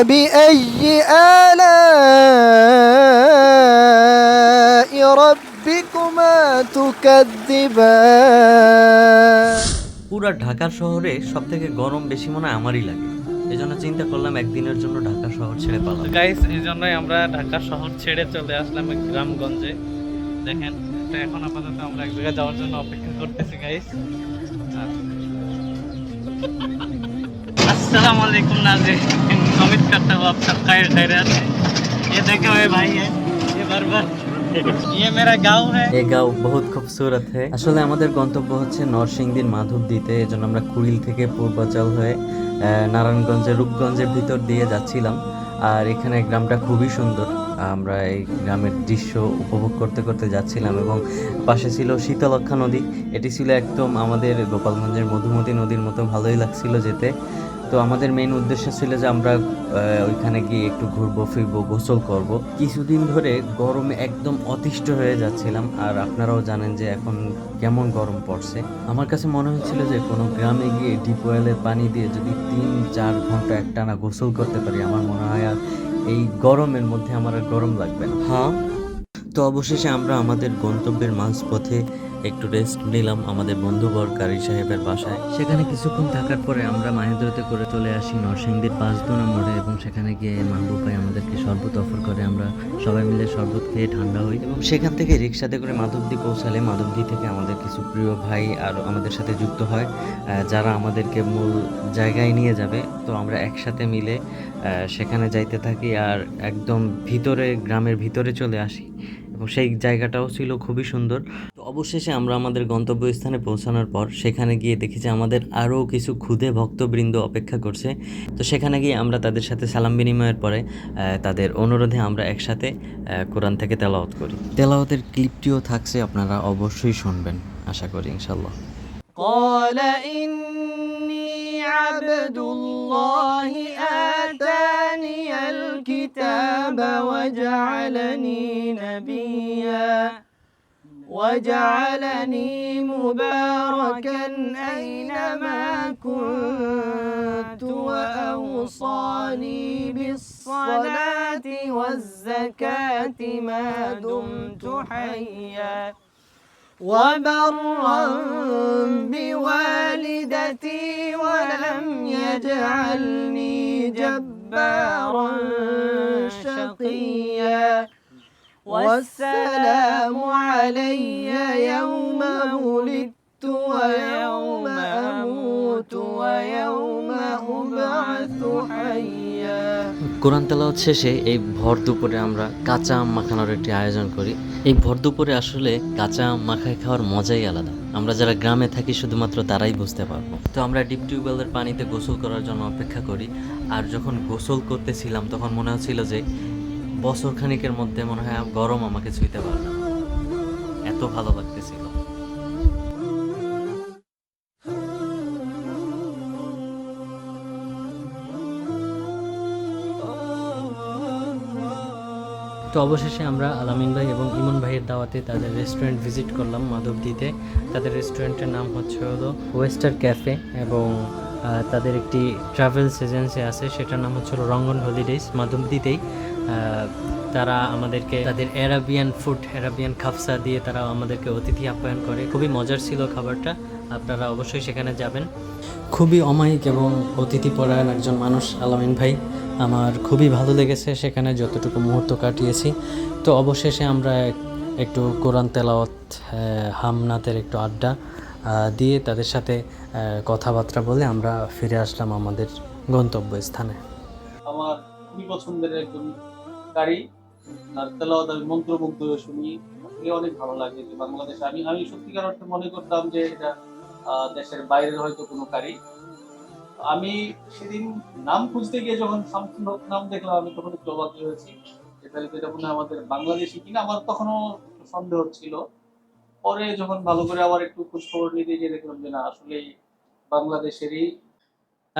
فبأي آلاء ربكما تكذبان؟ পুরা ঢাকা শহরে সব থেকে গরম বেশি মনে হয় আমারই লাগে। এজন্য চিন্তা করলাম একদিনের জন্য ঢাকা শহর ছেড়ে পালাম গাইস এই জন্যই আমরা ঢাকা শহর ছেড়ে চলে আসলাম গ্রামগঞ্জে। দেখেন এখন আপাতত আমরা এক জায়গায় যাওয়ার জন্য অপেক্ষা করতেছি গাইস আচ্ছা। আসসালামু আলাইকুম নাজির। उम्मीद करता हूँ आप सब खैर खैरियत से ये देखो ये भाई है ये बरबर ये मेरा गांव है এ গাঁও বহুত খুবসুরত হে আসলে আমাদের গন্তব্য হচ্ছে নরসিংদীর মাধবদীতে এই জন্য আমরা কুড়িল থেকে পূর্বাচল হয়ে আহ, নারায়ণগঞ্জের রূপগঞ্জের ভিতর দিয়ে যাচ্ছিলাম আর এখানে গ্রামটা খুবই সুন্দর আমরা এই গ্রামের দৃশ্য উপভোগ করতে করতে যাচ্ছিলাম এবং পাশে ছিল শীতলক্ষা নদী এটি ছিল একদম আমাদের গোপালগঞ্জের মধুমতি নদীর মতো ভালোই লাগছিল যেতে তো আমাদের মেইন উদ্দেশ্য ছিল যে আমরা ওইখানে গিয়ে একটু ঘুরবো, ফিরবো, গোসল করব। কিছুদিন ধরে গরমে একদম অতিষ্ঠ হয়ে যাচ্ছিলাম, আর আপনারাও জানেন যে এখন কেমন গরম পড়ছে। আমার কাছে মনে হচ্ছিল যে কোনো গ্রামে গিয়ে ডিপ ওয়েলের পানি দিয়ে যদি তিন, চার ঘণ্টা একটানা গোসল করতে পারি, আমার মনে হয় আর এই গরমের মধ্যে আমার আর গরম লাগবে না। হ্যাঁ। তো অবশেষে আমরা আমাদের গন্তব্যের মাঝপথে একটু রেস্ট নিলাম আমাদের বন্ধু বরকারি সাহেবের বাসায়। সেখানে কিছুক্ষণ থাকার পরে আমরা মাহেন্দ্রতে করে চলে আসি নরসিংদীর পাঁচদোনা মোড়ে এবং সেখানে গিয়ে মাহবুব ভাই আমাদেরকে শরবত অফার করে। আমরা সবাই মিলে শরবত খেয়ে ঠান্ডা হই এবং সেখান থেকে রিক্সাতে করে মাধবদী পৌঁছালে মাধবদী থেকে আমাদের কিছু প্রিয় ভাই আর আমাদের সাথে যুক্ত হয় যারা আমাদেরকে মূল জায়গায় নিয়ে যাবে। তো আমরা একসাথে মিলে সেখানে যাইতে থাকি আর একদম ভিতরে, গ্রামের ভিতরে চলে আসি। এবং সেই জায়গাটাও ছিল খুবই সুন্দর। অবশেষে আমরা আমাদের গন্তব্যস্থানে পৌঁছানোর পর সেখানে গিয়ে দেখি যে আমাদের আরও কিছু ক্ষুদে ভক্তবৃন্দ অপেক্ষা করছে তো সেখানে গিয়ে আমরা তাদের সাথে সালাম বিনিময়ের পরে আহ, তাদের অনুরোধে আমরা একসাথে আহ, কোরআন থেকে তেলাওয়াত করি তেলাওয়াতের ক্লিপটিও থাকছে আপনারা অবশ্যই শুনবেন আশা করি ইনশাল্লাহ قال إني عبد الله آتاني الكتاب وجعلني نبيا وجعلني مباركا أينما كنت وأوصاني بالصلاة والزكاة ما دمت حيا. وبرا بوالدتي ولم يجعلني جبارا شقيا. والسلام علي يوم ولدت ويوم أموت ويوم أبعث حيا কোরআন তেলাওয়াত শেষে এই ভর দুপুরে আমরা কাঁচা আম মাখানোর একটি আয়োজন করি এই ভর দুপুরে আসলে কাঁচা আম মাখায় খাওয়ার মজাই আলাদা আমরা যারা গ্রামে থাকি শুধুমাত্র তারাই বুঝতে পারবো তো আমরা ডিপ টিউবওয়েলের পানিতে গোসল করার জন্য অপেক্ষা করি আর যখন গোসল করতেছিলাম তখন মনে হচ্ছিল যে বছর খানিকের মধ্যে মনে হয় গরম আমাকে ছুঁইতে পারবে না। এত ভালো লাগতেছিল। তো অবশেষে আমরা আলামিন ভাই এবং ইমন ভাইয়ের দাওয়াতে তাদের রেস্টুরেন্ট ভিজিট করলাম মাধবদীতে। তাদের রেস্টুরেন্টের নাম হচ্ছে হলো ওয়েস্টার ক্যাফে এবং তাদের একটি ট্রাভেলস এজেন্সি আছে, সেটার নাম হচ্ছে রঙ্গন হলিডেজ মাধবদীতেই। তারা আমাদেরকে তাদের অ্যারাবিয়ান ফুড অ্যারাবিয়ান খাফসা দিয়ে তারা আমাদেরকে অতিথি আপ্যায়ন করে। খুবই মজার ছিল খাবারটা, আপনারা অবশ্যই সেখানে যাবেন। খুবই অমায়িক এবং অতিথি পরায়ণ একজন মানুষ, আলামিন ভাই। আমার খুবই ভালো লেগেছে সেখানে যতটুকু মুহূর্ত কাটিয়েছি। তো অবশেষে আমরা একটু কোরআন তেলাওয়াত হামনাতের একটু আড্ডা দিয়ে তাদের সাথে কথাবার্তা বলে আমরা ফিরে আসলাম আমাদের গন্তব্যস্থানে। আমার খুবই পছন্দের একজন কারি আর তেলাওয়াত আমি মন্ত্রমুগ্ধ শুনি। আসলে অনেক ভালো লাগে যে বাংলাদেশে আমি আমি সত্যিকার অর্থে মনে করতাম যে এটা দেশের বাইরের হয়তো কোনো কারি আমি সেদিন নাম খুঁজতে গিয়ে যখন শামসুল হক নাম দেখলাম, আমি তখন একটু অবাক হয়েছি এটা এটা মনে আমাদের বাংলাদেশি কিনা? আমার তখনও সন্দেহ ছিল। পরে যখন ভালো করে আবার একটু খোঁজ খবর নিতে গিয়ে দেখলাম যে না, আসলেই বাংলাদেশেরই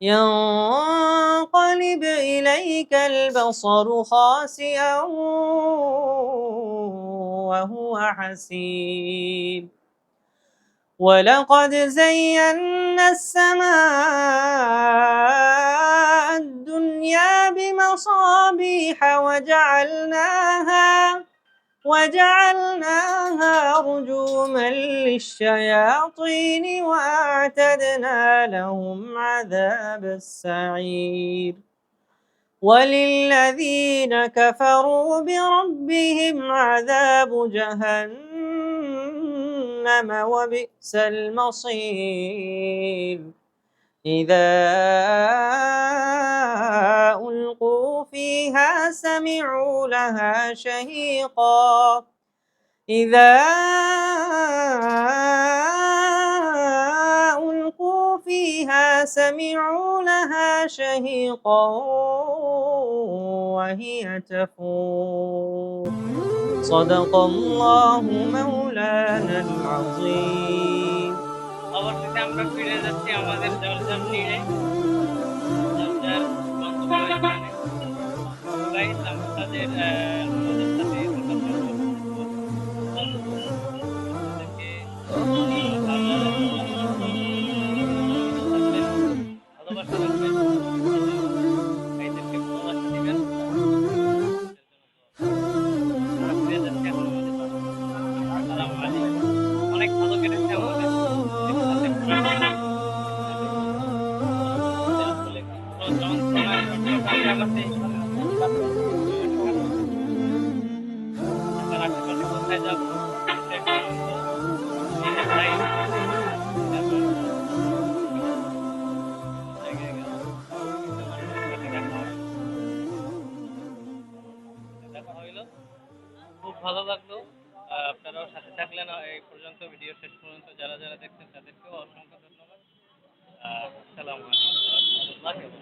ينقلب إليك البصر خاسئا وهو حسير ولقد زينا السماء الدنيا بمصابيح وجعلناها وجعلناها رجوما للشياطين وأعتدنا لهم عذاب السعير. وللذين كفروا بربهم عذاب جهنم وبئس المصير. إذا ألقوا فيها سمعوا لها شهيقا. إذا ألقوا فيها سمعوا لها شهيقا وهي تفور. صدق الله مولانا العظيم. আমরা ফিরে যাচ্ছি আমাদের জলজাম নিয়ে জলজার গন্তব্যস্থানে। Guys, আমরা তাদের খুব ভালো লাগল। আপনারাও সাথে থাকলেন। এই পর্যন্ত ভিডিও শেষ পর্যন্ত যারা যারা দেখছেন, তাদেরকেও অসংখ্য ধন্যবাদ। আসসালামু আলাইকুম।